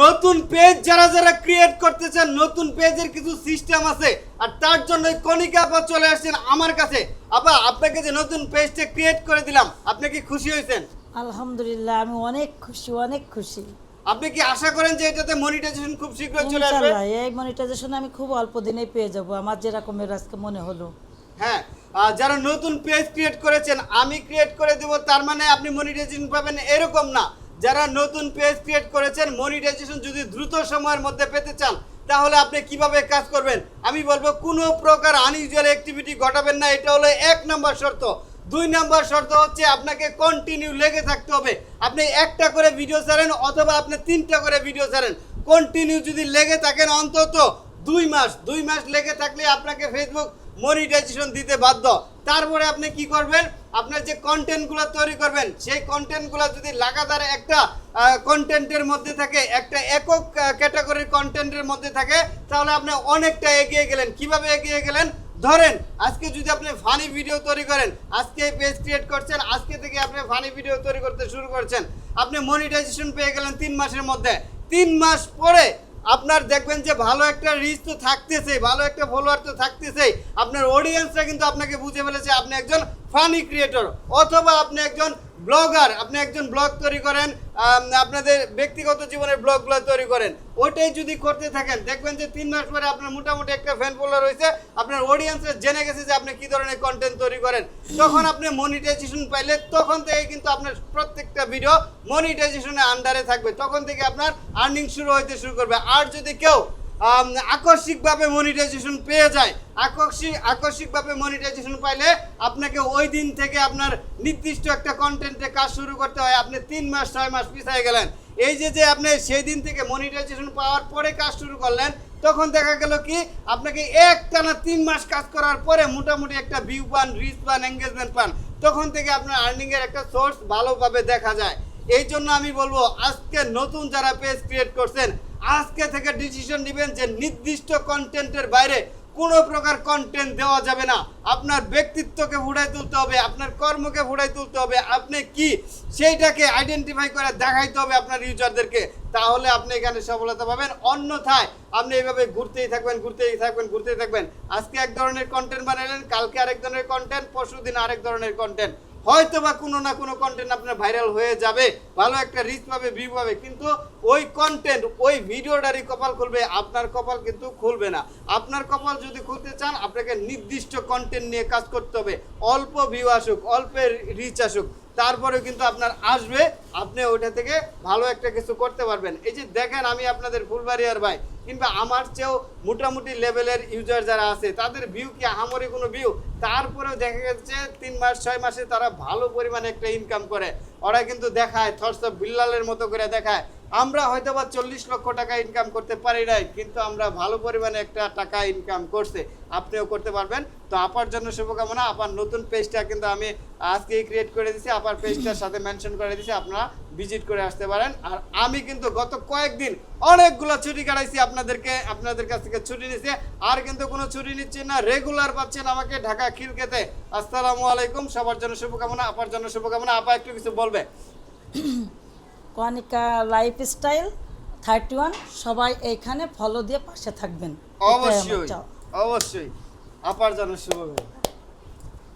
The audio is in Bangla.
নতুন পেজ যারা যারা ক্রিয়েট করতে চান নতুন পেজের কিছু সিস্টেম আছে আর তার জন্য কনিকা আপা চলে আসছেন আমার কাছে। আপা আপনাকে যে নতুন পেজটা ক্রিয়েট করে দিলাম আপনি কি খুশি হয়েছেন? আলহামদুলিল্লাহ আমি অনেক খুশি অনেক খুশি। আপনি কি আশা করেন যে এটাতে মনিটাইজেশন খুব শীঘ্রই চলে আসবে? এই মনিটাইজেশন আমি খুব অল্প দিনেই পেয়ে যাব আমার যেরকমের আজকে মনে হলো। হ্যাঁ যারা নতুন পেজ ক্রিয়েট করেছেন, আমি ক্রিয়েট করে দেব, তার মানে আপনি মনিটাইজেশন পাবেন এরকম না। যারা নতুন পেজ ক্রিয়েট করেছেন মনিটাইজেশন যদি দ্রুত সময়ের মধ্যে পেতে চান, তাহলে আপনি কীভাবে কাজ করবেন? আমি বলব, কোনো প্রকার আনইউজুয়াল অ্যাক্টিভিটি ঘটাবেন না, এটা হলো এক নম্বর শর্ত। দুই নম্বর শর্ত হচ্ছে আপনাকে কন্টিনিউ লেগে থাকতে হবে। আপনি একটা করে ভিডিও ছাড়েন, অথবা আপনি তিনটা করে ভিডিও ছাড়েন। কন্টিনিউ যদি লেগে থাকেন অন্তত দুই মাস। দুই মাস লেগে থাকলে আপনাকে ফেসবুক মনিটাইজেশন দিতে বাধ্য। তারপরে আপনি কি করবেন? আপনার যে কন্টেন্টগুলো তৈরি করবেন, সেই কন্টেন্টগুলো যদি লাগাতার একটা কন্টেন্টের মধ্যে থাকে, একটা একক ক্যাটাগরির কন্টেন্টের মধ্যে থাকে, তাহলে আপনি অনেকটা এগিয়ে গেলেন। কীভাবে এগিয়ে গেলেন? ধরেন, আজকে যদি আপনি ফানি ভিডিও তৈরি করেন, আজকে পেজ ক্রিয়েট করছেন, আজকে থেকে আপনি ফানি ভিডিও তৈরি করতে শুরু করছেন, আপনি মনিটাইজেশন পেয়ে গেলেন তিন মাসের মধ্যে। তিন মাস পরে আপনার দেখবেন যে ভালো একটা রিচ তো থাকতেছে, ভালো একটা ফলোয়ার তো থাকতেছে। আপনার অডিয়েন্সরা কিন্তু আপনাকে বুঝে ফেলেছে, আপনি একজন ফানি ক্রিয়েটর অথবা আপনি একজন ব্লগার, আপনি একজন ব্লগ তৈরি করেন আপনাদের ব্যক্তিগত জীবনের ব্লগগুলো তৈরি করেন, ওইটাই যদি করতে থাকেন, দেখবেন যে তিন মাস পরে আপনার মোটামুটি একটা ফ্যান ফলোয়ার রয়েছে আপনার অডিয়েন্সরা জেনে গেছে যে আপনি কী ধরনের কন্টেন্ট তৈরি করেন। তখন আপনি মনিটাইজেশন পাইলে তখন থেকে কিন্তু আপনার প্রত্যেকটা ভিডিও মনিটাইজেশনের আন্ডারে থাকবে, তখন থেকে আপনার আর্নিং শুরু হইতে শুরু করবে। আর যদি কেউ আকস্মিকভাবে মনিটাইজেশন পেয়ে যায়। আকস্মিক আকস্মিকভাবে মনিটাইজেশন পাইলে আপনাকে ওই দিন থেকে আপনার নির্দিষ্ট একটা কন্টেন্টে কাজ শুরু করতে হয়। আপনি তিন মাস, ছয় মাস পিছিয়ে গেলেন। এই যে যে আপনি সেই দিন থেকে মনিটাইজেশন পাওয়ার পরে কাজ শুরু করলেন, তখন দেখা গেল কি, আপনাকে এক টানা তিন মাস কাজ করার পরে মোটামুটি একটা ভিউ পান রিচ পান এঙ্গেজমেন্ট পান। তখন থেকে আপনার আর্নিংয়ের একটা সোর্স ভালোভাবে দেখা যায়। এই জন্য আমি বলব, আজকে নতুন যারা পেজ ক্রিয়েট করছেন আজকে থেকে ডিসিশন নেবেন যে নির্দিষ্ট কন্টেন্টের বাইরে কোনো প্রকার কন্টেন্ট দেওয়া যাবে না। আপনার ব্যক্তিত্বকে ফুটাই তুলতে হবে, আপনার কর্মকে ফুটাই তুলতে হবে, আপনি কি সেইটাকে আইডেন্টিফাই করে দেখাইতে হবে আপনার ইউজারদেরকে তাহলে আপনি এখানে সফলতা পাবেন। অন্যথায় আপনি এইভাবে ঘুরতেই থাকবেন ঘুরতেই থাকবেন ঘুরতেই থাকবেন। আজকে এক ধরনের কন্টেন্ট বানালেন, কালকে আরেক ধরনের কন্টেন্ট পরশু দিন আরেক ধরনের কন্টেন্ট হয়তো বা কোনো না কোনো কন্টেন্ট আপনার ভাইরাল হয়ে যাবে, ভালো একটা রিচ পাবে ভিউ পাবে, কিন্তু ওই কন্টেন্ট ওই ভিডিওটারই কপাল খুলবে, আপনার কপাল কিন্তু খুলবে না। আপনার কপাল যদি খুলতে চান, আপনাকে নির্দিষ্ট কন্টেন্ট নিয়ে কাজ করতে হবে। অল্প ভিউ আসুক, অল্প রিচ আসুক, তারপরেও কিন্তু আপনার আসবে, আপনি ওইটা থেকে ভালো একটা কিছু করতে পারবেন। এই যে দেখেন, আমি আপনাদের ফুলবাড়িয়ার ভাই কিংবা আমার চেয়েও মোটামুটি লেভেলের ইউজার যারা আছে, তাদের ভিউ কি আমারই কোনো ভিউ তারপরেও দেখা গেছে তিন মাস, ছয় মাসে তারা ভালো পরিমাণে একটা ইনকাম করে। ওরা কিন্তু দেখায় থরস বিল্লালের মতো করে দেখায়। আমরা হয়তো বা চল্লিশ লক্ষ টাকা ইনকাম করতে পারি নাই, কিন্তু আমরা ভালো পরিমাণে একটা টাকা ইনকাম করছে। আপনিও করতে পারবেন। তো আপার জন্য শুভকামনা, আপার নতুন পেজটা কিন্তু আমি আজকেই ক্রিয়েট করে দিছি, আপার পেজটার সাথে মেনশন করে দিছি, আপনারা ভিজিট করে আসতে পারেন। আর আমি কিন্তু গত কয়েকদিন অনেকগুলো ছুটি কাটাইছি আপনাদেরকে, আপনাদের কাছ থেকে ছুটি নিছি। আর কিন্তু কোনো ছুটি নিচ্ছি না রেগুলার পাচ্ছেন আমাকে ঢাকা খিলকেতে। আসসালামু আলাইকুম, সবার জন্য শুভকামনা, আপার জন্য শুভকামনা। আপা একটু কিছু বলবে। কনিকা লাইফস্টাইল থার্টি ওয়ান সবাই এইখানে ফলো দিয়ে পাশে থাকবেন। অবশ্যই অবশ্যই। আপার জন্য শুভকামনা।